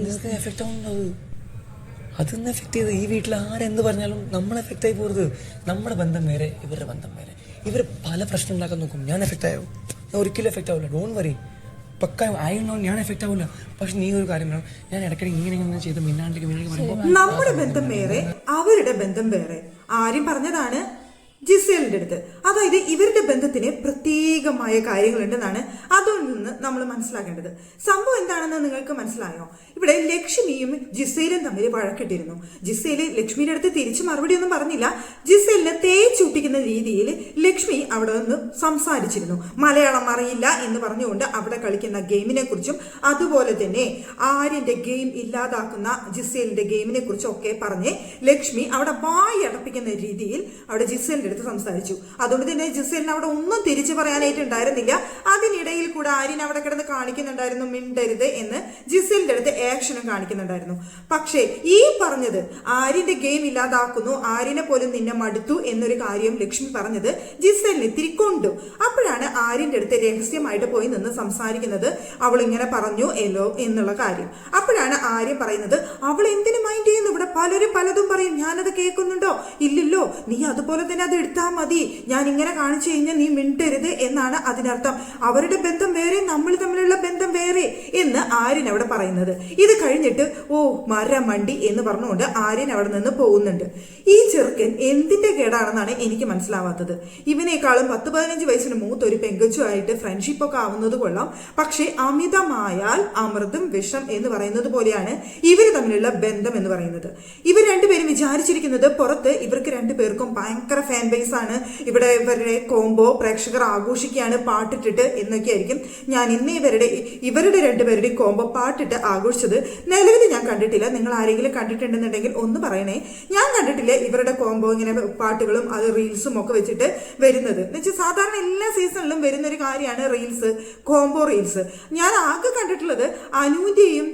എന്തിനൊക്കെ എഫക്റ്റ് ആവുന്നത്? അതിന്ന് എഫക്ട് ചെയ്ത് ഈ വീട്ടിൽ ആരെന്ത് പറഞ്ഞാലും നമ്മൾ എഫക്റ്റ് ആയി പോകരുത് നമ്മുടെ ബന്ധം വേറെ ഇവരുടെ ബന്ധം വേറെ. ഇവർ പല പ്രശ്നം ഉണ്ടാക്കാൻ നോക്കും. ഞാൻ എഫക്റ്റ് ആയോ? ഞാൻ ഒരിക്കലും എഫക്റ്റ് ആവില്ല. ഡോൺ വറി പക്ക ആയോ ഞാൻ എഫക്റ്റ് ആവില്ല. പക്ഷെ നീ ഒരു കാര്യം വേണം ഞാൻ ഇടയ്ക്കിടെ ഇങ്ങനെ ഇങ്ങനെ ചെയ്ത് മിന്നാണ്ടിലേക്ക് മിന്നാണ്ടിലേക്ക് പറയുമ്പോൾ നമ്മുടെ ബന്ധം വേറെ അവരുടെ ബന്ധം വേറെ. ആരും പറഞ്ഞതാണ് ജിസേലിന്റെ അടുത്ത്. അതായത് ഇവരുടെ ബന്ധത്തിന് പ്രത്യേകമായ കാര്യങ്ങളുണ്ടെന്നാണ് അതിൽ നിന്ന് നമ്മൾ മനസ്സിലാക്കേണ്ടത്. സംഭവം എന്താണെന്ന് നിങ്ങൾക്ക് മനസ്സിലായോ? ഇവിടെ ലക്ഷ്മിയും ജിസേലും തമ്മിൽ വഴക്കിട്ടിരുന്നു. ജിസേൽ ലക്ഷ്മിയുടെ അടുത്ത് തിരിച്ചു മറുപടി ഒന്നും പറഞ്ഞില്ല. ജിസേലിനെ തേച്ചൂട്ടിക്കുന്ന രീതിയിൽ ലക്ഷ്മി അവിടെ നിന്ന് സംസാരിച്ചിരുന്നു. മലയാളം അറിയില്ല എന്ന് പറഞ്ഞുകൊണ്ട് അവിടെ കളിക്കുന്ന ഗെയിമിനെ കുറിച്ചും അതുപോലെ തന്നെ ആര്യന്റെ ഗെയിം ഇല്ലാതാക്കുന്ന ജിസേലിന്റെ ഗെയിമിനെ കുറിച്ചും ഒക്കെ പറഞ്ഞ് ലക്ഷ്മി അവിടെ വായി അടപ്പിക്കുന്ന രീതിയിൽ അവിടെ ജിസേലിന്റെ അടുത്ത് സംസാരിച്ചു. അതുകൊണ്ട് തന്നെ ജിസേലിന് അവിടെ ഒന്നും തിരിച്ചു പറയാനായിട്ട് ഉണ്ടായിരുന്നില്ല. അതിനിടയിൽ കൂടെ ആര്യൻ അവിടെ കിടന്ന് കാണിക്കുന്നുണ്ടായിരുന്നു മിണ്ടരുത് എന്ന് ജിസേലിന്റെ അടുത്ത് ആക്ഷനും കാണിക്കുന്നുണ്ടായിരുന്നു. പക്ഷേ ഈ പറഞ്ഞത് ആര്യന്റെ ഗെയിം ഇല്ലാതാക്കുന്നു ആര്യനെ പോലും നിന്നെ മടുത്തു എന്നൊരു കാര്യം ലക്ഷ്മി പറഞ്ഞത് ജിസേലിനെ ഇത്തിരി കൊണ്ടു. അപ്പോഴാണ് ആര്യന്റെ അടുത്ത് രഹസ്യമായിട്ട് പോയി നിന്ന് സംസാരിക്കുന്നത്. അവൾ ഇങ്ങനെ പറഞ്ഞു എല്ലോ എന്നുള്ള കാര്യം. അപ്പോഴാണ് ആര്യ പറയുന്നത് അവൾ എന്തിനു മൈൻഡ് ചെയ്യുന്നു? ഇവിടെ പലരും പലതും പറയും. ഞാനത് കേൾക്കുന്നുണ്ടോ? ഇല്ലല്ലോ. നീ അതുപോലെ തന്നെ അത് എടുത്താൽ മതി. ഞാൻ ഇങ്ങനെ കാണിച്ചു കഴിഞ്ഞാൽ നീ മിണ്ടരുത് എന്നാണ് അതിനർത്ഥം. അവരുടെ ബന്ധം വേറെ നമ്മൾ തമ്മിലുള്ള ബന്ധം വേറെ എന്ന് ആര്യൻ അവിടെ പറയുന്നത്. ഇത് കഴിഞ്ഞിട്ട് ഓ മരമണ്ടി എന്ന് പറഞ്ഞുകൊണ്ട് ആര്യൻ അവിടെ നിന്ന് പോകുന്നുണ്ട്. ഈ ചെറുക്കൻ എന്തിന്റെ കേടാണെന്നാണ് എനിക്ക് മനസ്സിലാവാത്തത്. ഇവനേക്കാളും പത്ത് പതിനഞ്ച് വയസ്സിന് മൂത്ത് ഒരു പെങ്കൊച്ചുമായിട്ട് ഫ്രണ്ട്ഷിപ്പ് ഒക്കെ ആവുന്നത് കൊള്ളാം. പക്ഷേ അമിതമായാൽ അമൃതും വിഷം എന്ന് പറയുന്നത് പോലെയാണ് ഇവർ തമ്മിലുള്ള ബന്ധം എന്ന് പറയുന്നത്. ഇവർ രണ്ടുപേരും വിചാരിച്ചിരിക്കുന്നത് പുറത്ത് ഇവർക്ക് രണ്ടുപേർക്കും ഭയങ്കര ഫാൻ ബേസ് ആണ്. ഇവിടെ ഇവരുടെ കോംബോ പ്രേക്ഷകർ ആഘോഷിക്കുകയാണ് പാട്ടിട്ടിട്ട് എന്നൊക്കെ ആയിരിക്കും ഞാൻ ഇന്ന് ഇവരുടെ ഇവരുടെ രണ്ടുപേരുടെയും കോംബോ പാട്ടിട്ട് ആഘോഷിച്ചത് നിലവിൽ ഞാൻ കണ്ടിട്ടില്ല. നിങ്ങൾ ആരെങ്കിലും കണ്ടിട്ടുണ്ടെന്നുണ്ടെങ്കിൽ ഒന്ന് പറയണേ. ഞാൻ കണ്ടിട്ടില്ല ഇവരുടെ കോംബോ ഇങ്ങനെ പാട്ടുകളും അത് റീൽസും ഒക്കെ വെച്ചിട്ട് വരുന്നത്. എന്ന് വെച്ചാൽ സാധാരണ എല്ലാ സീസണിലും വരുന്ന ഒരു കാര്യമാണ് റീൽസ് കോംബോ റീൽസ് ഞാൻ ആകെ കണ്ടിട്ടുള്ളത് അനുവിന്റെയും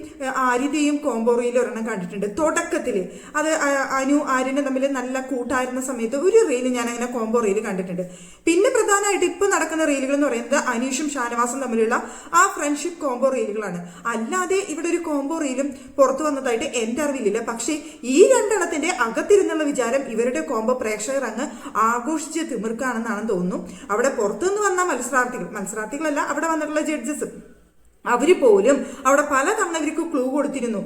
ഏഹ്, കോമ്പോറിയിൽ ഒരെണ്ണം കണ്ടിട്ടുണ്ട്. തുടക്കത്തിൽ അത് അനു ആര്യനെ തമ്മിൽ നല്ല കൂട്ടായിരുന്ന സമയത്ത് ഒരു റീൽ ഞാൻ അങ്ങനെ കോമ്പോ റീൽ കണ്ടിട്ടുണ്ട്. പിന്നെ പ്രധാനമായിട്ട് ഇപ്പൊ നടക്കുന്ന റീലുകൾ എന്ന് പറയുന്നത് അനീഷും ഷാനവാസും തമ്മിലുള്ള ആ ഫ്രണ്ട്ഷിപ്പ് കോമ്പോ റീലുകളാണ്. അല്ലാതെ ഇവിടെ ഒരു കോമ്പോ റീലും പുറത്തു വന്നതായിട്ട് എന്റെ അറിവില്ല പക്ഷേ ഈ രണ്ടെണ്ണത്തിന്റെ അകത്തിരുന്നുള്ള വിചാരം ഇവരുടെ കോമ്പോ പ്രേക്ഷകർ അങ്ങ് ആഘോഷിച്ച് തിമിർക്കാണെന്നാണെന്ന് തോന്നുന്നു. അവിടെ പുറത്തുനിന്ന് വന്ന മത്സരാർത്ഥികൾ മത്സരാർത്ഥികളല്ല അവിടെ വന്നിട്ടുള്ള ജഡ്ജസ്. അവർ പോലും അവിടെ പലതവണ ഇവർക്ക് ക്ലൂ കൊടുത്തിരുന്നു.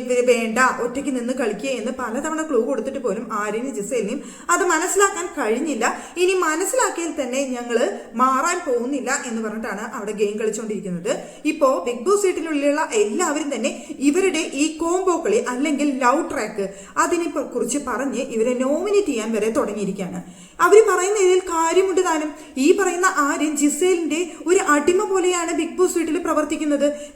ഇവർ വേണ്ട ഒറ്റയ്ക്ക് നിന്ന് കളിക്കുക എന്ന് പലതവണ ക്ലൂ കൊടുത്തിട്ട് പോലും ആര്യനും ജിസേലിനും അത് മനസ്സിലാക്കാൻ കഴിഞ്ഞില്ല. ഇനി മനസ്സിലാക്കിയാൽ തന്നെ ഞങ്ങൾ മാറാൻ പോകുന്നില്ല എന്ന് പറഞ്ഞിട്ടാണ് അവിടെ ഗെയിം കളിച്ചുകൊണ്ടിരിക്കുന്നത് ഇപ്പോൾ ബിഗ് ബോസ് വീട്ടിലുള്ള എല്ലാവരും തന്നെ ഇവരുടെ ഈ കോംബോ കളി അല്ലെങ്കിൽ ലവ് ട്രാക്ക് അതിനെ കുറിച്ച് പറഞ്ഞ് ഇവരെ നോമിനേറ്റ് ചെയ്യാൻ വരെ തുടങ്ങിയിരിക്കുകയാണ്. അവർ പറയുന്ന ഇതിൽ കാര്യമുണ്ട് താനും. ഈ പറയുന്ന ആര്യൻ ജിസേലിന്റെ ഒരു അടിമ പോലെയാണ് ബിഗ് ബോസ് വീട്ടിൽ പ്രവർത്തിക്കുന്നത്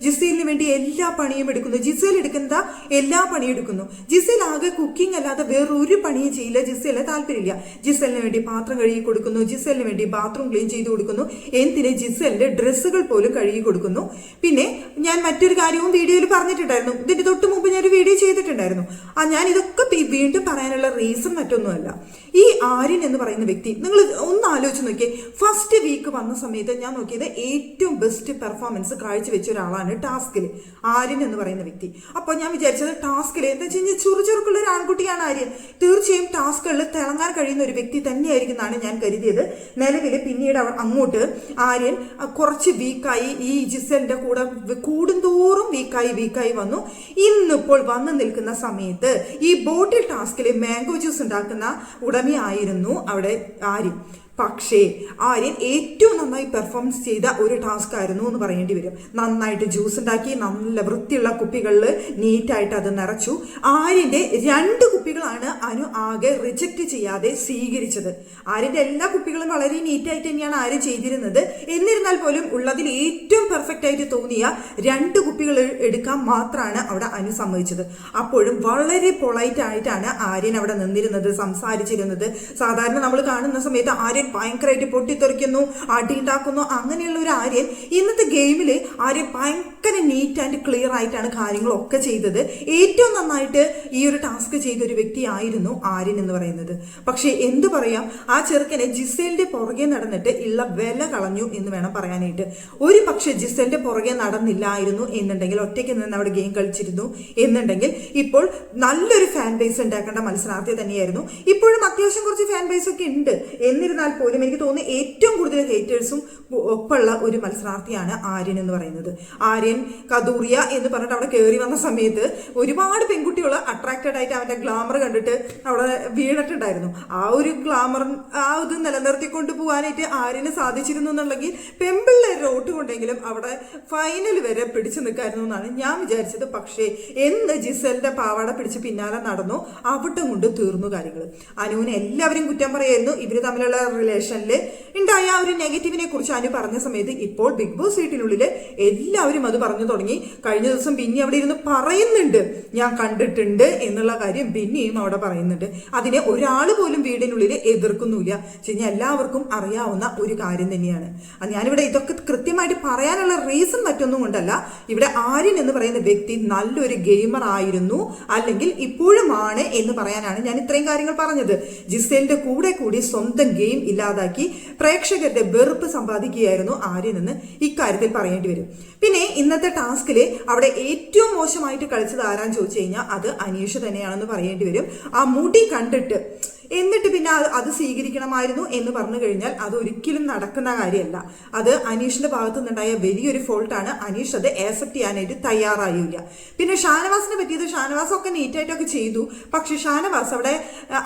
ജിസേലിന് വേണ്ടി എല്ലാ പണിയും എടുക്കുന്നു. ജിസേൽ എടുക്കുന്ന എല്ലാ പണിയും എടുക്കുന്നു. ജിസേൽ ആകെ കുക്കിംഗ് അല്ലാതെ വേറൊരു പണിയും ചെയ്യില്ല. ജിസേലിന് താല്പര്യമില്ല. ജിസേലിന് വേണ്ടി പാത്രം കഴുകി കൊടുക്കുന്നു. ജിസേലിന് വേണ്ടി ബാത്റൂം ക്ലീൻ ചെയ്ത് കൊടുക്കുന്നു. എന്തിന്? ജിസേലിന്റെ ഡ്രസ്സുകൾ പോലും കഴുകി കൊടുക്കുന്നു. പിന്നെ ഞാൻ മറ്റൊരു കാര്യവും വീഡിയോയിൽ പറഞ്ഞിട്ടുണ്ടായിരുന്നു. ഇതിന്റെ തൊട്ട് മുമ്പ് ഞാൻ ഒരു വീഡിയോ ചെയ്തിട്ടുണ്ടായിരുന്നു ആ ഞാൻ ഇതൊക്കെ വീണ്ടും പറയാനുള്ള റീസൺ മറ്റൊന്നുമല്ല. ഈ ആര്യൻ എന്ന് പറയുന്ന വ്യക്തി നിങ്ങൾ ഒന്ന് ആലോചിച്ച് നോക്കിയേ. ഫസ്റ്റ് വീക്ക് വന്ന സമയത്ത് ഞാൻ നോക്കിയത് ഏറ്റവും ബെസ്റ്റ് പെർഫോമൻസ് കാഴ്ചവെച്ച ഒരാളാണ് ടാസ്കിൽ ആര്യൻ എന്ന് പറയുന്ന വ്യക്തി. അപ്പോൾ ഞാൻ വിചാരിച്ചത് ടാസ്കിൽ എന്താ വെച്ച് കഴിഞ്ഞാൽ ചുറു ചുറുക്കുള്ള ഒരു ആൺകുട്ടിയാണ് ആര്യൻ. തീർച്ചയായും ടാസ്കുകളിൽ തിളങ്ങാൻ കഴിയുന്ന ഒരു വ്യക്തി തന്നെയായിരിക്കും എന്നാണ് ഞാൻ കരുതിയത്. നിലവിൽ പിന്നീട് അങ്ങോട്ട് ആര്യൻ കുറച്ച് വീക്കായി ഈ ജിസലിന്റെ കൂടെ കൂടുന്തോറും വീക്കായി വീക്കായി വന്നു. ഇന്നിപ്പോൾ വന്നു നിൽക്കുന്ന സമയത്ത് ഈ ബോട്ടിൽ ടാസ്കിൽ മാംഗോ ജ്യൂസ് ഉണ്ടാക്കുന്ന ഉടമയായിരുന്നു അവിടെ ആര്യൻ. പക്ഷേ ആര്യൻ ഏറ്റവും നന്നായി പെർഫോമൻസ് ചെയ്ത ഒരു ടാസ്ക് ആയിരുന്നു എന്ന് പറയേണ്ടി വരും. നന്നായിട്ട് ജ്യൂസ് ഉണ്ടാക്കി നല്ല വൃത്തിയുള്ള കുപ്പികളിൽ നീറ്റായിട്ട് അത് നിറച്ചു. ആര്യന്റെ രണ്ട് കുപ്പികളാണ് ആകെ റിജക്റ്റ് ചെയ്യാതെ സ്വീകരിച്ചത്. ആര്യന്റെ എല്ലാ കുപ്പികളും വളരെ നീറ്റായിട്ട് തന്നെയാണ് ആര്യ ചെയ്തിരുന്നത്. എന്നിരുന്നാൽ പോലും ഉള്ളതിൽ ഏറ്റവും പെർഫെക്റ്റ് ആയിട്ട് തോന്നിയ രണ്ട് കുപ്പികൾ എടുക്കാൻ മാത്രമാണ് അവിടെ അനു സമ്മതിച്ചത്. അപ്പോഴും വളരെ പൊളൈറ്റ് ആയിട്ടാണ് ആര്യൻ അവിടെ നിന്നിരുന്നത് സംസാരിച്ചിരുന്നത്. സാധാരണ നമ്മൾ കാണുന്ന സമയത്ത് ആര്യൻ ഭയങ്കരമായിട്ട് പൊട്ടിത്തെറിക്കുന്നു അടിയുണ്ടാക്കുന്നു അങ്ങനെയുള്ള ഒരു ആര്യൻ ഇന്നത്തെ ഗെയിമിൽ ആര്യൻ ഭയങ്കര നീറ്റ് ആൻഡ് ക്ലിയർ ആയിട്ടാണ് കാര്യങ്ങളൊക്കെ ചെയ്തത്. ഏറ്റവും നന്നായിട്ട് ഈ ഒരു ടാസ്ക് ചെയ്ത ഒരു വ്യക്തിയായിരുന്നു ആര്യൻ എന്ന് പറയുന്നത്. പക്ഷേ എന്തു പറയാം? ആ ചെറുക്കനെ ജിസേലിന്റെ പുറകെ നടന്നിട്ട് ഉള്ള വില കളഞ്ഞു എന്ന് വേണം പറയാനായിട്ട്. ഒരു പക്ഷേ ജിസേലിന്റെ പുറകെ നടന്നില്ലായിരുന്നു എന്നുണ്ടെങ്കിൽ ഒറ്റയ്ക്ക് നിന്ന് അവിടെ ഗെയിം കളിച്ചിരുന്നു എന്നുണ്ടെങ്കിൽ ഇപ്പോൾ നല്ലൊരു ഫാൻ ബേസ് ഉണ്ടാക്കേണ്ട മത്സരാർത്ഥി തന്നെയായിരുന്നു. ഇപ്പോഴും അത്യാവശ്യം കുറച്ച് ഫാൻ ബേസ് ഒക്കെ ഉണ്ട്. എന്നിരുന്നാൽ പോലും എനിക്ക് തോന്നുന്നു ഏറ്റവും കൂടുതൽ ഹേറ്റേഴ്സും ഒപ്പമുള്ള ഒരു മത്സരാർത്ഥിയാണ് ആര്യൻ എന്ന് പറയുന്നത്. ആര്യൻ കദൂറിയ എന്ന് പറഞ്ഞിട്ട് അവിടെ കയറി വന്ന സമയത്ത് ഒരുപാട് പെൺകുട്ടികൾ അട്രാക്റ്റഡ് ആയിട്ട് അവന്റെ ഗ്ലാമർ കണ്ടിട്ട് അവിടെ വീണിട്ടുണ്ടായിരുന്നു. ആ ഒരു ഗ്ലാമർ ആ ഇത് നിലനിർത്തിക്കൊണ്ട് പോകാനായിട്ട് ആര്യന് സാധിച്ചിരുന്നു എന്നുണ്ടെങ്കിൽ പെമ്പിള്ളേരുടെ റോട്ട് കൊണ്ടെങ്കിലും അവിടെ ഫൈനൽ വരെ പിടിച്ചു നിൽക്കായിരുന്നു എന്നാണ് ഞാൻ വിചാരിച്ചത്. പക്ഷേ എന്ന് ജിസലിന്റെ പാവാട പിടിച്ച് പിന്നാലെ നടന്നു അവിട്ടം കൊണ്ട് തീർന്നു കാര്യങ്ങൾ അനുവിനെ എല്ലാവരും കുറ്റം പറയായിരുന്നു ഇവർ തമ്മിലുള്ള റിലേഷനിൽ ഉണ്ടായ ആ ഒരു നെഗറ്റീവിനെ കുറിച്ച് അനു പറഞ്ഞ സമയത്ത് ഇപ്പോൾ ബിഗ് ബോസ് വീട്ടിനുള്ളിൽ എല്ലാവരും അത് പറഞ്ഞു തുടങ്ങി. കഴിഞ്ഞ ദിവസം ബിന്നി അവിടെ ഇരുന്ന് പറയുന്നുണ്ട് ഞാൻ കണ്ടിട്ടുണ്ട് എന്നുള്ള കാര്യം ബിന്നിയും അവിടെ പറയുന്നുണ്ട്. അതിനെ ഒരാൾ പോലും വീടിനുള്ളിൽ എതിർക്കുന്നില്ല. ചെയ്യാൻ എല്ലാവർക്കും അറിയാവുന്ന ഒരു കാര്യം തന്നെയാണ്. ഞാനിവിടെ ഇതൊക്കെ കൃത്യമായിട്ട് പറയാനുള്ള റീസൺ മറ്റൊന്നും കൊണ്ടല്ല. ഇവിടെ ആര്യൻ എന്ന് പറയുന്ന വ്യക്തി നല്ലൊരു ഗെയിമർ ആയിരുന്നു. അല്ലെങ്കിൽ ഇപ്പോഴുമാണ് എന്ന് പറയാനാണ് ഞാൻ ഇത്രയും കാര്യങ്ങൾ പറഞ്ഞത്. ജിസേലിന്റെ കൂടെ കൂടി സ്വന്തം ഗെയിം ഇല്ലാതാക്കി പ്രേക്ഷകരുടെ വെറുപ്പ് സമ്പാദിക്കുകയായിരുന്നു ആര്യൻ എന്ന് ഇക്കാര്യത്തിൽ പറയേണ്ടി വരും. പിന്നെ ഇന്നത്തെ ടാസ്കിൽ അവിടെ ഏറ്റവും മോശമായിട്ട് കളിച്ചത് ആരാന്ന് ചോദിച്ചു കഴിഞ്ഞാൽ അത് അനീഷ് തന്നെയാണെന്ന് പറയേണ്ടി വരും. ആ മുടി കണ്ടിട്ട് എന്നിട്ട് പിന്നെ അത് സ്വീകരിക്കണമായിരുന്നു എന്ന് പറഞ്ഞു കഴിഞ്ഞാൽ അത് ഒരിക്കലും നടക്കുന്ന കാര്യമല്ല. അത് അനീഷിന്റെ ഭാഗത്തു നിന്നുണ്ടായ വലിയൊരു ഫോൾട്ടാണ്. അനീഷ് അത് ആക്സെപ്റ്റ് ചെയ്യാനായിട്ട് തയ്യാറായില്ല. പിന്നെ ഷാനവാസിനെ പറ്റിയത് ഷാനവാസ് ഒക്കെ നീറ്റായിട്ടൊക്കെ ചെയ്തു. പക്ഷെ ഷാനവാസ് അവിടെ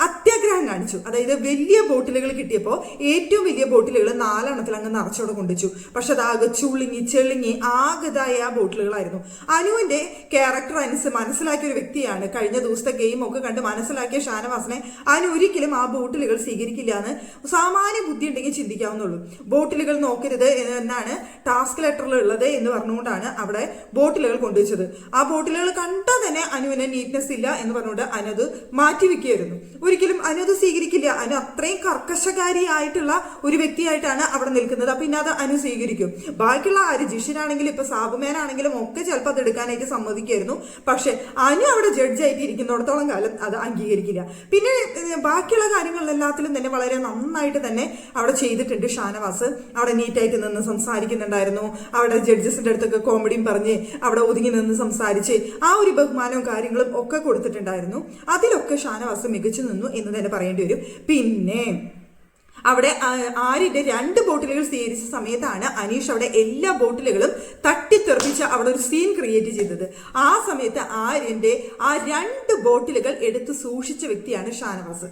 അത്യാഗ്രഹം കാണിച്ചു. അതായത് വലിയ ബോട്ടിലുകൾ കിട്ടിയപ്പോൾ ഏറ്റവും വലിയ ബോട്ടിലുകൾ നാലെണ്ണത്തിൽ അങ്ങ് നിറച്ചോടെ കൊണ്ടുവച്ചു. പക്ഷെ അതാകെ ചുളുങ്ങി ചെളിങ്ങി ആകതായ ബോട്ടിലുകളായിരുന്നു. അനുവിന്റെ ക്യാരക്ടർ അനുസരിച്ച് മനസ്സിലാക്കിയ ഒരു വ്യക്തിയാണ്. കഴിഞ്ഞ ദിവസത്തെ ഗെയിം ഒക്കെ കണ്ട് മനസ്സിലാക്കിയ ഷാനവാസിനെ അനു ഒരിക്കലും ആ ബോട്ടിലുകൾ സ്വീകരിക്കില്ല എന്ന് സാമാന്യ ബുദ്ധി ഉണ്ടെങ്കിൽ ചിന്തിക്കാവുന്നുള്ളൂ. ബോട്ടിലുകൾ നോക്കരുത് എന്നാണ് ടാസ്ക് ലെറ്ററിൽ ഉള്ളത് എന്ന് പറഞ്ഞുകൊണ്ടാണ് അവിടെ ബോട്ടിലുകൾ കൊണ്ടുവച്ചത്. ആ ബോട്ടിലുകൾ കണ്ടാൽ തന്നെ അനുവിന് നീറ്റ്നെസ് ഇല്ല എന്ന് പറഞ്ഞുകൊണ്ട് അനു അത് മാറ്റി വെക്കുകയായിരുന്നു ഒരിക്കലും അനു അത് സ്വീകരിക്കില്ല. അനു അത്രയും കർക്കശകാരിയായിട്ടുള്ള ഒരു വ്യക്തിയായിട്ടാണ് അവിടെ നിൽക്കുന്നത്. അപ്പൊ പിന്നെ അത് അനു സ്വീകരിക്കും. ബാക്കിയുള്ള ആര് ജിഷിനാണെങ്കിലും ഇപ്പൊ സാബുമേനാണെങ്കിലും ഒക്കെ ചിലപ്പോൾ അത് എടുക്കാനായിട്ട് സമ്മതിക്കായിരുന്നു പക്ഷെ അനു അവിടെ ജഡ്ജായിട്ട് ഇരിക്കുന്നിടത്തോളം കാലം അത് അംഗീകരിക്കില്ല. പിന്നെ ഏഹ്, ബാക്കിയുള്ള കാര്യങ്ങളിലെല്ലാത്തിലും തന്നെ വളരെ നന്നായിട്ട് തന്നെ അവിടെ ചെയ്തിട്ടുണ്ട് ഷാനവാസ്. അവിടെ നീറ്റായിട്ട് നിന്ന് സംസാരിക്കുന്നുണ്ടായിരുന്നു. അവിടെ ജഡ്ജസിന്റെ അടുത്തൊക്കെ കോമഡിയും പറഞ്ഞ് അവിടെ ഒതുങ്ങി നിന്ന് സംസാരിച്ച് ആ ഒരു ബഹുമാനവും കാര്യങ്ങളും ഒക്കെ കൊടുത്തിട്ടുണ്ടായിരുന്നു. അതിലൊക്കെ ഷാനവാസ് മികച്ചു നിന്നു എന്ന് തന്നെ പറയേണ്ടി വരും. പിന്നെ അവിടെ ആര്യന്റെ രണ്ട് ബോട്ടിലുകൾ സ്വീകരിച്ച സമയത്താണ് അനീഷ് അവിടെ എല്ലാ ബോട്ടിലുകളും തട്ടിത്തെറിപ്പിച്ച് അവിടെ ഒരു സീൻ ക്രിയേറ്റ് ചെയ്തത്. ആ സമയത്ത് ആര്യന്റെ ആ രണ്ട് ബോട്ടിലുകൾ എടുത്ത് സൂക്ഷിച്ച വ്യക്തിയാണ് ഷാനവാസ്.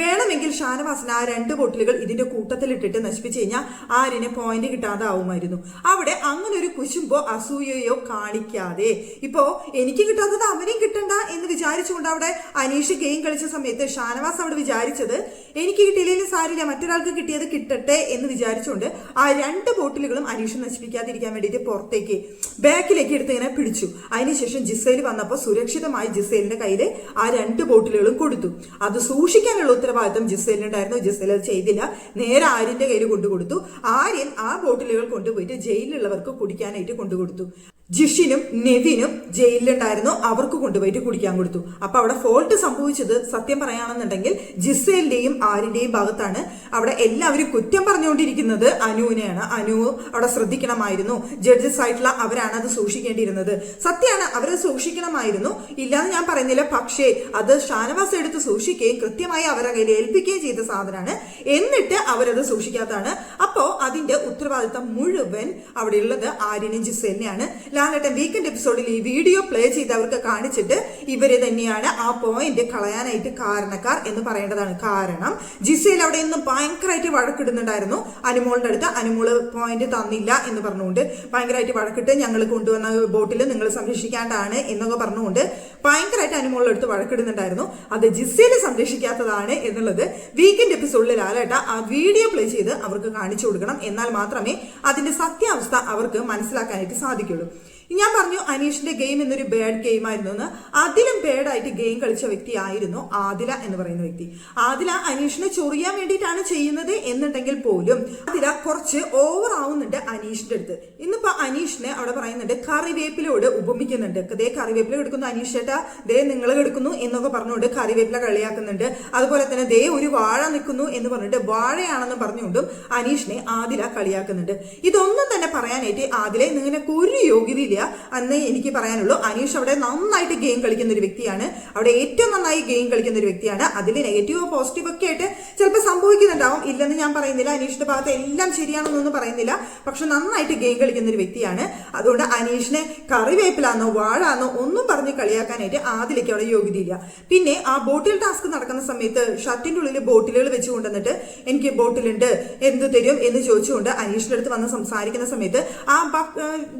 വേണമെങ്കിൽ ഷാനവാസിന് ആ രണ്ട് ബോട്ടിലുകൾ ഇതിന്റെ കൂട്ടത്തിൽ ഇട്ടിട്ട് നശിപ്പിച്ചു കഴിഞ്ഞാൽ ആര്യനെ പോയിന്റ് കിട്ടാതാവുമായിരുന്നു. അവിടെ അങ്ങനെ ഒരു കുശുമ്പോ അസൂയയോ കാണിക്കാതെ ഇപ്പോ എനിക്ക് കിട്ടാത്തത് അവനും കിട്ടണ്ട എന്ന് വിചാരിച്ചുകൊണ്ട് അവിടെ അനീഷ് ഗെയിം കളിച്ച സമയത്ത് ഷാനവാസ് അവിടെ വിചാരിച്ചത് എനിക്ക് കിട്ടിയില്ലെങ്കിൽ സാരില്ല മറ്റൊരാൾക്ക് കിട്ടിയത് കിട്ടട്ടെ എന്ന് വിചാരിച്ചുകൊണ്ട് ആ രണ്ട് ബോട്ടിലുകളും അനീഷ് നശിപ്പിക്കാതിരിക്കാൻ വേണ്ടിയിട്ട് പുറത്തേക്ക് ബാക്കിലേക്ക് എടുത്ത് ഇങ്ങനെ പിടിച്ചു. അതിനുശേഷം ജിസയിൽ വന്നപ്പോൾ സുരക്ഷിതമായി ജിസേലിന്റെ കയ്യിൽ ആ രണ്ട് ബോട്ടിലുകളും കൊടുത്തു. അത് സൂക്ഷിക്കാനുള്ള ഉത്തരവാദിത്തം ജിസേലിനുണ്ടായിരുന്നു. ജിസേൽ അത് ചെയ്തില്ല. നേരെ ആര്യന്റെ കയ്യിൽ കൊണ്ടുകൊടുത്തു. ആര്യൻ ആ ബോട്ടിലുകൾ കൊണ്ടുപോയിട്ട് ജയിലിലുള്ളവർക്ക് കുടിക്കാനായിട്ട് കൊണ്ടുകൊടുത്തു. ജിഷിനും നെവിനും ജയിലിലുണ്ടായിരുന്നു. അവർക്ക് കൊണ്ടുപോയിട്ട് കുടിക്കാൻ കൊടുത്തു. അപ്പൊ അവിടെ ഫോൾട്ട് സംഭവിച്ചത് സത്യം പറയുകയാണെന്നുണ്ടെങ്കിൽ ജിസേലിന്റെയും ആരിന്റെയും ഭാഗത്താണ്. അവിടെ എല്ലാവരും കുറ്റം പറഞ്ഞുകൊണ്ടിരിക്കുന്നത് അനുവിനെയാണ്. അനു അവിടെ ശ്രദ്ധിക്കണമായിരുന്നു. ജഡ്ജസ് ആയിട്ടുള്ള അവരാണ് അത് സൂക്ഷിക്കേണ്ടിയിരുന്നത്. സത്യമാണ് അവരത് സൂക്ഷിക്കണമായിരുന്നു. ഇല്ലാന്ന് ഞാൻ പറയുന്നില്ല. പക്ഷേ അത് ഷാനവാസ് എടുത്ത് സൂക്ഷിക്കുകയും കൃത്യമായി അവരുടെ കയ്യിൽ ഏൽപ്പിക്കുകയും ചെയ്ത സാധനമാണ്. എന്നിട്ട് അവരത് സൂക്ഷിക്കാത്തതാണ്. അപ്പോ അതിന്റെ ഉത്തരവാദിത്തം മുഴുവൻ അവിടെയുള്ളത് ആര്യനും ജിസേലിനെയാണ്. ലാലേട്ടൻ വീക്കെൻഡ് എപ്പിസോഡിൽ ഈ വീഡിയോ പ്ലേ ചെയ്ത് അവർക്ക് കാണിച്ചിട്ട് ഇവർ തന്നെയാണ് ആ പോയിന്റ് കളയാനായിട്ട് കാരണക്കാർ എന്ന് പറയേണ്ടതാണ്. കാരണം ജിസയിൽ അവിടെ നിന്ന് ഭയങ്കരമായിട്ട് വഴക്കിടുന്നുണ്ടായിരുന്നു. അനുമോളിന്റെ അടുത്ത് അനുമോൾ പോയിന്റ് തന്നില്ല എന്ന് പറഞ്ഞുകൊണ്ട് ഭയങ്കരമായിട്ട് വഴക്കിട്ട് ഞങ്ങൾ കൊണ്ടുവന്ന ബോട്ടിൽ നിങ്ങൾ സംരക്ഷിക്കാണ്ടാണ് എന്നൊക്കെ പറഞ്ഞുകൊണ്ട് ഭയങ്കരമായിട്ട് അനുമോളിൽ എടുത്ത് വഴക്കിടുന്നുണ്ടായിരുന്നു. അത് ജിസേൽ സംരക്ഷിക്കാത്തതാണ് എന്നുള്ളത് വീക്കെൻഡ് എപ്പിസോഡിൽ ലാലേട്ട ആ വീഡിയോ പ്ലേ ചെയ്ത് അവർക്ക് കാണിച്ചു കൊടുക്കണം. എന്നാൽ മാത്രമേ അതിന്റെ സത്യാവസ്ഥ അവർക്ക് മനസ്സിലാക്കാനായിട്ട് സാധിക്കുള്ളൂ. ഞാൻ പറഞ്ഞു അനീഷിന്റെ ഗെയിം എന്നൊരു ബേഡ് ഗെയിം ആയിരുന്നു എന്ന്. അതിലും ബേഡായിട്ട് ഗെയിം കളിച്ച വ്യക്തി ആയിരുന്നു ആദില എന്ന് പറയുന്ന വ്യക്തി. ആദില അനീഷിനെ ചൊറിയാൻ വേണ്ടിയിട്ടാണ് ചെയ്യുന്നത് എന്നുണ്ടെങ്കിൽ പോലും ആദില കുറച്ച് ഓവർ ആവുന്നുണ്ട് അനീഷിന്റെ അടുത്ത്. ഇന്നിപ്പോ അനീഷിനെ അവിടെ പറയുന്നുണ്ട് കറിവേപ്പിലോട് ഉപമിക്കുന്നുണ്ട്. ദേ കറിവേപ്പില എടുക്കുന്നു അനീഷ് ചേട്ടാ ദേ നിങ്ങൾ എടുക്കുന്നു എന്നൊക്കെ പറഞ്ഞുകൊണ്ട് കറിവേപ്പില കളിയാക്കുന്നുണ്ട്. അതുപോലെ തന്നെ ദേ ഒരു വാഴ നിൽക്കുന്നു എന്ന് പറഞ്ഞിട്ട് വാഴയാണെന്ന് പറഞ്ഞുകൊണ്ടും അനീഷിനെ ആദില കളിയാക്കുന്നുണ്ട്. ഇതൊന്നും തന്നെ പറയാനായിട്ട് ആദില നിങ്ങനെ ഒരു യോഗ്യതയില്ല. അന്നേ എനിക്ക് പറയാനുള്ളൂ. അനീഷ് അവിടെ നന്നായിട്ട് ഗെയിം കളിക്കുന്ന ഒരു വ്യക്തിയാണ്. അവിടെ ഏറ്റവും നന്നായി ഗെയിം കളിക്കുന്ന ഒരു വ്യക്തിയാണ്. അതിൽ നെഗറ്റീവോ പോസിറ്റീവ് ഒക്കെ ആയിട്ട് ചിലപ്പോൾ സംഭവിക്കുന്നുണ്ടാവും. ഇല്ലെന്ന് ഞാൻ പറയുന്നില്ല. അനീഷിന്റെ ഭാഗത്ത് എല്ലാം ശരിയാണെന്നൊന്നും പറയുന്നില്ല. പക്ഷെ നന്നായിട്ട് ഗെയിം കളിക്കുന്ന ഒരു വ്യക്തിയാണ്. അതുകൊണ്ട് അനീഷിനെ കറിവേപ്പിലാന്നോ വാഴാന്നോ ഒന്നും പറഞ്ഞ് കളിയാക്കാനായിട്ട് ആദിലേക്ക് അവിടെ യോഗ്യതയില്ല. പിന്നെ ആ ബോട്ടിൽ ടാസ്ക് നടക്കുന്ന സമയത്ത് ഷർട്ടിന്റെ ഉള്ളിൽ ബോട്ടിലുകൾ വെച്ച് കൊണ്ടുവന്നിട്ട് എനിക്ക് ബോട്ടിലുണ്ട് എന്ത് തരും എന്ന് ചോദിച്ചുകൊണ്ട് അനീഷിന്റെ അടുത്ത് വന്ന് സംസാരിക്കുന്ന സമയത്ത് ആ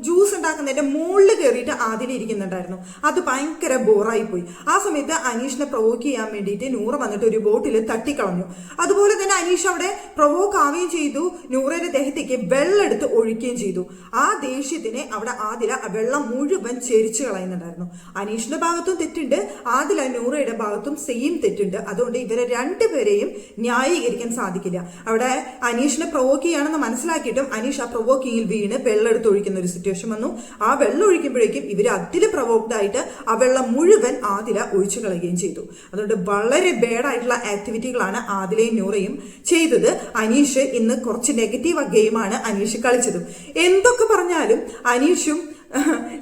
ജ്യൂസ് ഉണ്ടാക്കുന്നതിന്റെ മുകളിൽ കയറിയിട്ട് ആദ്യം ഇരിക്കുന്നുണ്ടായിരുന്നു. അത് ഭയങ്കര ബോറായി പോയി. ആ സമയത്ത് അനീഷിനെ പ്രൊവോക്ക് ചെയ്യാൻ വേണ്ടിയിട്ട് നൂറ വന്നിട്ട് ഒരു ബോട്ടിൽ തട്ടിക്കളഞ്ഞു. അതുപോലെ തന്നെ അനീഷ് അവിടെ പ്രൊവോക്ക് ആവുകയും ചെയ്തു. നൂറയുടെ ദേഹത്തേക്ക് വെള്ളമെടുത്ത് ഒഴിക്കുകയും ചെയ്തു. ആ ദേഷ്യത്തിനെ അവിടെ ആദില വെള്ളം മുഴുവൻ ചെരിച്ചു കളയുന്നുണ്ടായിരുന്നു. അനീഷിന്റെ ഭാഗത്തും തെറ്റുണ്ട്. ആദില നൂറയുടെ ഭാഗത്തും സെയിം തെറ്റുണ്ട്. അതുകൊണ്ട് ഇവരെ രണ്ടുപേരെയും ന്യായീകരിക്കാൻ സാധിക്കില്ല. അവിടെ അനീഷിനെ പ്രൊവോക്ക് ചെയ്യാണെന്ന് മനസ്സിലാക്കിയിട്ടും അനീഷ് ആ പ്രൊവോക്കിങ്ങിൽ വീണ് വെള്ളം എടുത്ത് ഒഴിക്കുന്ന ഒരു സിറ്റുവേഷൻ വന്നു. ആ വെള്ളം ഒഴിക്കുമ്പോഴേക്കും ഇവർ അതിൽ പ്രവോക്ഡായിട്ട് ആ വെള്ളം മുഴുവൻ ആദില ഒഴിച്ചു കളയുകയും ചെയ്തു. അതുകൊണ്ട് വളരെ ബേഡായിട്ടുള്ള ആക്ടിവിറ്റികളാണ് ആദിലയും നൂറയും ചെയ്തത്. അനീഷ് ഇന്ന് കുറച്ച് നെഗറ്റീവ് ഗെയിമാണ് അനീഷ് കളിച്ചതും. എന്തൊക്കെ പറഞ്ഞാലും അനീഷും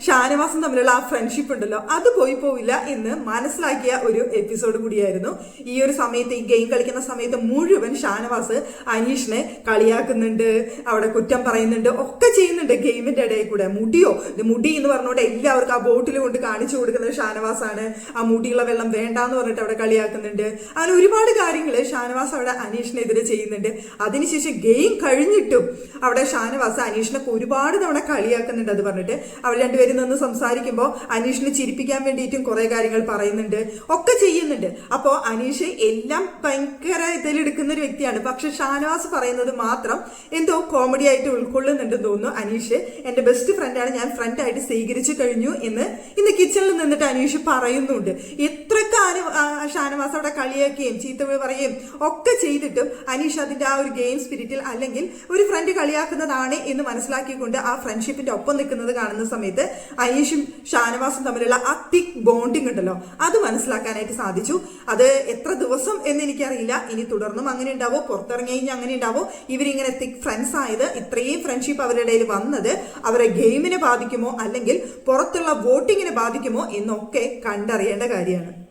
ഷാനവാസും തമ്മിലുള്ള ആ ഫ്രണ്ട്ഷിപ്പ് ഉണ്ടല്ലോ. അത് പോയി പോവില്ല എന്ന് മനസ്സിലാക്കിയ ഒരു എപ്പിസോഡ് കൂടിയായിരുന്നു. ഈ ഒരു സമയത്ത് ഈ ഗെയിം കളിക്കുന്ന സമയത്ത് മുഴുവൻ ഷാനവാസ് അനീഷിനെ കളിയാക്കുന്നുണ്ട് അവിടെ കുറ്റം പറയുന്നുണ്ട് ഒക്കെ ചെയ്യുന്നുണ്ട് ഗെയിമിന്റെ ഇടയിൽ കൂടെ. മുടിയോ? മുടി എന്ന് പറഞ്ഞുകൊണ്ട് എല്ലാവർക്കും ആ ബോട്ടിൽ കൊണ്ട് കാണിച്ചു കൊടുക്കുന്നത് ഷാനവാസാണ്. ആ മുടിയുള്ള വെള്ളം വേണ്ടാന്ന് പറഞ്ഞിട്ട് അവിടെ കളിയാക്കുന്നുണ്ട്. അങ്ങനെ ഒരുപാട് കാര്യങ്ങൾ ഷാനവാസ് അവിടെ അനീഷിനെതിരെ ചെയ്യുന്നുണ്ട്. അതിനുശേഷം ഗെയിം കഴിഞ്ഞിട്ടും അവിടെ ഷാനവാസ് അനീഷിനൊക്കെ ഒരുപാട് തവണ കളിയാക്കുന്നുണ്ട് അത് പറഞ്ഞിട്ട്. അവർ രണ്ടുപേരും നിന്ന് സംസാരിക്കുമ്പോൾ അനീഷിനെ ചിരിപ്പിക്കാൻ വേണ്ടിയിട്ടും കുറേ കാര്യങ്ങൾ പറയുന്നുണ്ട്. ഒക്കെ ചെയ്യുന്നുണ്ട്. അപ്പോൾ അനീഷ് എല്ലാം ഭയങ്കര ഇതിലെടുക്കുന്ന ഒരു വ്യക്തിയാണ്. പക്ഷെ ഷാനവാസ് പറയുന്നത് മാത്രം എന്തോ കോമഡി ആയിട്ട് ഉൾക്കൊള്ളുന്നുണ്ടെന്ന് തോന്നുന്നു അനീഷ്. എന്റെ ബെസ്റ്റ് ഫ്രണ്ടാണ് ഞാൻ ഫ്രണ്ടായിട്ട് സ്വീകരിച്ചു കഴിഞ്ഞു എന്ന് ഇന്ന് കിച്ചണിൽ നിന്നിട്ട് അനീഷ് പറയുന്നുണ്ട്. എത്ര ഷാനവാസ് അവിടെ കളിയാക്കുകയും ചീത്ത പറയുകയും ഒക്കെ ചെയ്തിട്ടും അനീഷ് അതിന്റെ ആ ഒരു ഗെയിം സ്പിരിറ്റിൽ അല്ലെങ്കിൽ ഒരു ഫ്രണ്ട് കളിയാക്കുന്നതാണ് എന്ന് മനസ്സിലാക്കിക്കൊണ്ട് ആ ഫ്രണ്ട്ഷിപ്പിന്റെ ഒപ്പം നിൽക്കുന്നത് കാണുന്ന സമയത്ത് അനീഷും ഷാനവാസും തമ്മിലുള്ള ആ തിക് ബോണ്ടിങ് ഉണ്ടല്ലോ അത് മനസ്സിലാക്കാനായിട്ട് സാധിച്ചു. അത് എത്ര ദിവസം എന്ന് എനിക്കറിയില്ല. ഇനി തുടർന്നും അങ്ങനെ ഉണ്ടാവോ? പുറത്തിറങ്ങി കഴിഞ്ഞാൽ അങ്ങനെ ഉണ്ടാവോ? ഇവരിങ്ങനെ തിക് ഫ്രണ്ട്സ് ആയത് ഇത്രയും ഫ്രണ്ട്ഷിപ്പ് അവരുടെ ഇടയിൽ വന്നത് അവരെ ഗെയിമിനെ ബാധിക്കുമോ? അല്ലെങ്കിൽ പുറത്തുള്ള വോട്ടിങ്ങിനെ ബാധിക്കുമോ? എന്നൊക്കെ കണ്ടറിയേണ്ട കാര്യമാണ്.